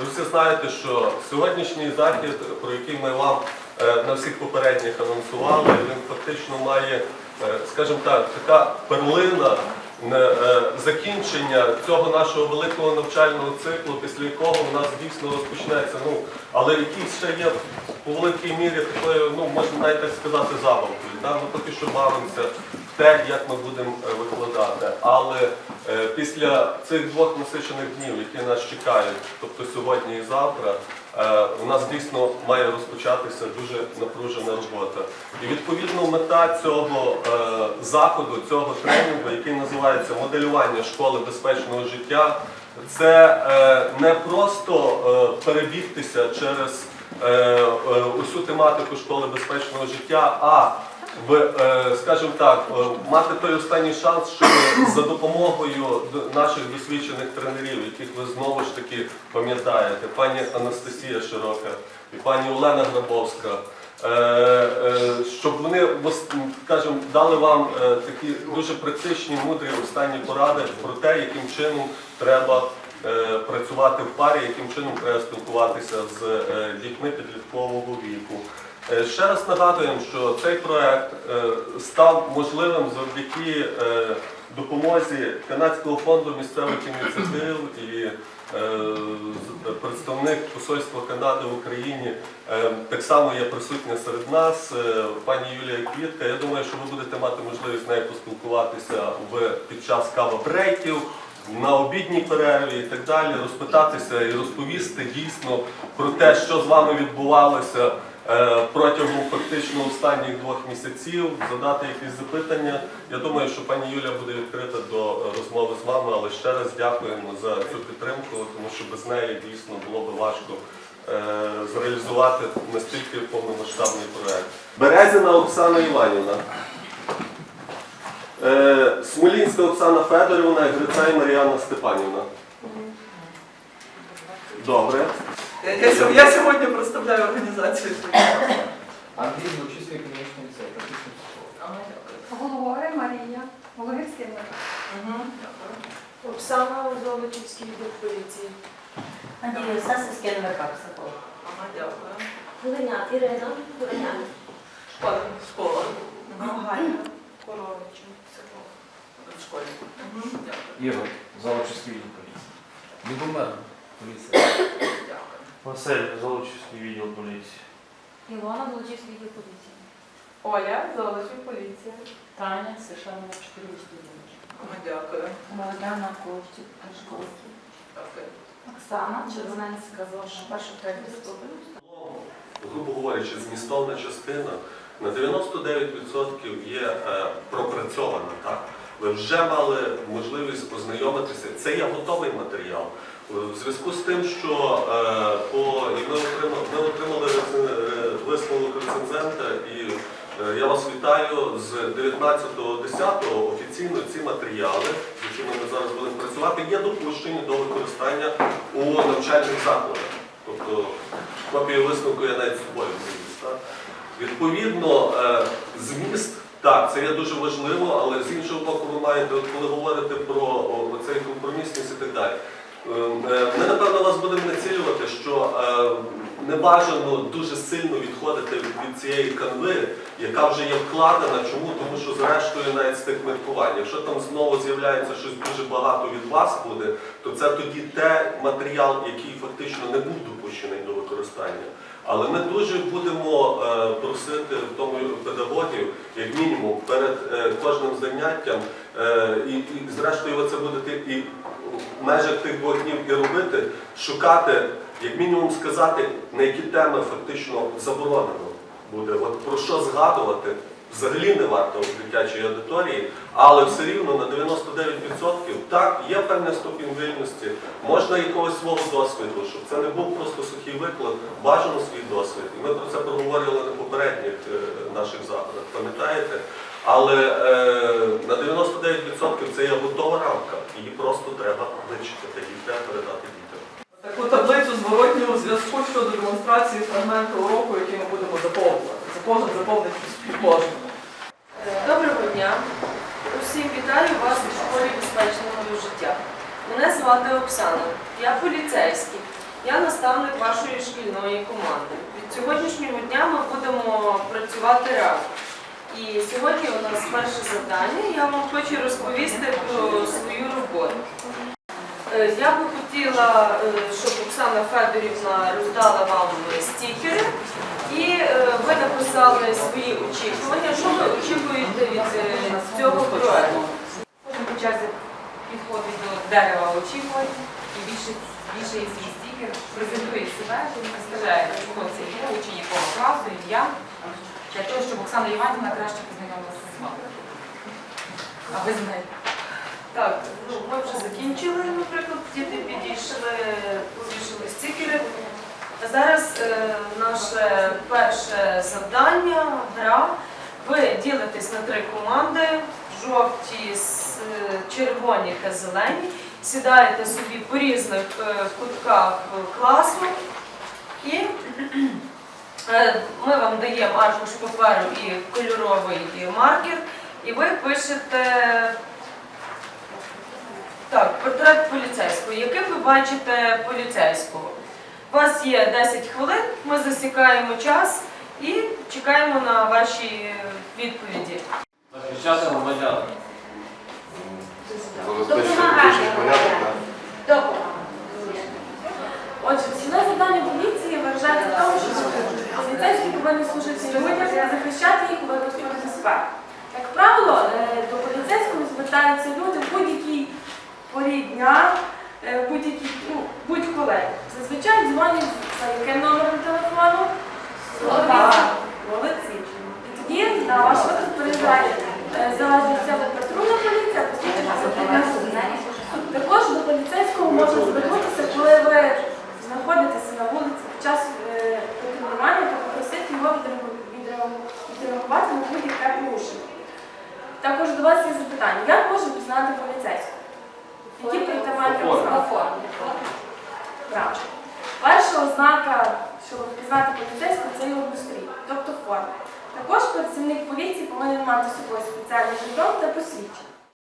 Ви всі знаєте, що сьогоднішній захід, про який ми вам е, на всіх попередніх анонсували, він фактично має, е, скажімо так, така перлина е, закінчення цього нашого великого навчального циклу, після якого у нас дійсно розпочнеться, ну, але який ще є у великій мірі такою, ну, можна навіть так сказати, забавкою. Ми поки що бавимося в те, як ми будемо викладати. Але після цих двох насичених днів, які нас чекають, тобто сьогодні і завтра, е, у нас дійсно має розпочатися дуже напружена робота. І відповідно мета цього е, заходу, цього тренінгу, який називається моделювання школи безпечного життя, це е, не просто е, перебігтися через е, е, усю тематику школи безпечного життя, а в, е, скажімо так, е, мати той останній шанс, щоб за допомогою наших досвідчених тренерів, яких ви знову ж таки пам'ятаєте, пані Анастасія Широка і пані Олена Грабовська, е, щоб вони скажімо, дали вам такі дуже практичні, мудрі останні поради про те, яким чином треба працювати в парі, яким чином треба спілкуватися з дітьми підліткового віку. Е, Ще раз нагадуємо, що цей проект е, став можливим завдяки е, допомозі Канадського фонду місцевих ініціатив і представник Посольства Канади в Україні так само є присутня серед нас, пані Юлія Квітка. Я думаю, що ви будете мати можливість з нею поспілкуватися під час кава-брейків, на обідній перерві і так далі, розпитатися і розповісти дійсно про те, що з вами відбувалося протягом фактично останніх двох місяців, задати якісь запитання. Я думаю, що пані Юля буде відкрита до е, розмови з вами, але ще раз дякуємо за цю підтримку, тому що без неї дійсно було би важко е, зреалізувати настільки повномасштабний проект. Березіна Оксана Іванівна. Е, Смолінська Оксана Федорівна і Грицай Маріанна Степанівна. Добре. Я, я, сьо- я сьогодні представляю організацію. Андрій Злочистий економічний ліцей, практичний психолог. Головою Марія, Володимирський Оксана Озолочівський відділ поліції. Надію, Сасівський НВК психолог. Ага, дякую. Глиня Ірина Глиняна. Школа. Школа. Галя Коровича. В школі. Мгм, Дякую. Ігор, Золочистий відділ поліції. Любомир, поліція. Василь, Золочівський відділ поліції. Ілона Волочівський відділ поліції. Оля Золочів поліція. Таня Сишанова, 4 студентів. Ага, Дякую. Богдана Школський. Дякую. Оксана Червоненська, ЗОШ, перша третя ступень. грубо говорячи, змістовна частина на 99% є е, пропрацьована. Так? Ви вже мали можливість ознайомитися. Це є готовий матеріал. В зв'язку з тим, що е, по, і ми отримали, ми отримали е, висновок рецензента, і е, я вас вітаю з 19.10 офіційно ці матеріали, з якими ми зараз будемо працювати, є допущені до використання у навчальних закладах. Тобто копію висновку я навіть з собою так. Відповідно, зміст, так, це є дуже важливо, але з іншого боку, ви маєте, коли говорите про цей компромісність і так далі. Е, е, Ми, напевно, вас будемо націлювати, що е, не бажано дуже сильно відходити від цієї канви, яка вже є вкладена. Чому? Тому що зрештою навіть з тих. Якщо там знову з'являється щось дуже багато від вас буде, то це тоді те матеріал, який фактично не був допущений до використання. Але ми дуже будемо е, просити в тому педагогів, як мінімум, перед е, кожним заняттям, е, і, і зрештою це будете і в межах тих двох днів і робити, шукати, як мінімум сказати, на які теми фактично заборонено буде. От про що згадувати взагалі не варто в дитячій аудиторії, але все рівно на 99% так, є певний ступінь вільності, можна якогось свого досвіду, щоб це не був просто сухий виклад, бажано свій досвід. І ми про це проговорили на попередніх е, наших заходах, пам'ятаєте? Але е, на 99% це є готова рамка, її просто треба вичитати, її треба передати дітям. Таку таблицю зворотнього зв'язку щодо демонстрації фрагменту уроку, який ми будемо заповнювати. Кожен заповнить. Е, Доброго дня. Усім вітаю вас у школі безпечного життя. Мене звати Оксана. Я поліцейський. Я наставник вашої шкільної команди. Від сьогоднішнього дня ми будемо працювати разом. І сьогодні у нас перше завдання. Я вам хочу розповісти про свою роботу. Е, Я би хотіла, е, щоб Оксана Федорівна роздала вам стікери і е, ви написали свої очікування. Що ви очікуєте від е, цього проекту? Кожен по черзі підходить до дерева очікувань і більше, більше є свій стікер, презентує себе, розкаже, хто це є, учень якого класу, ім'я, для того, щоб Оксана Іванівна краще познайомилася з вами. А ви знаєте. Так, ну ми вже закінчили, наприклад, діти підійшли, повішали стікери. Зараз е, наше перше завдання, гра. Ви ділитесь на три команди: жовті, е, червоні та зелені. Сідаєте собі по різних е, кутках класу і е, ми вам даємо аркуш паперу і кольоровий маркер, і ви пишете портрет поліцейського. Яким ви бачите поліцейського? У вас є 10 хвилин, ми засікаємо час і чекаємо на ваші відповіді. Захищати громадян. Отже, основне завдання поліції виражається в тому, що поліцейські повинні служити людям, захищати їх у випадку небезпеки. Як правило, е, до поліцейського звертаються люди в будь-якій порі дня, е, будь-якій, ну, будь-коли. Зазвичай дзвонять за яким номером телефону? Молодці. І тоді на ваш випадок переїжджає е, залежно від патрульна поліція, патрульна поліція. Також до поліцейського можна звернутися, коли ви знаходитеся на вулиці під час е, патрулювання, то попросити його відреагу- відреагу- відреагувати на будь-яке порушення. Також до вас є запитання, як можна пізнати поліцейського? Які притаманні ознаки? Правильно. Ознака, щоб впізнати поліцейського, це його настрій, тобто форма. Також працівник поліції повинен мати собою спеціальний жетон та посвідчення.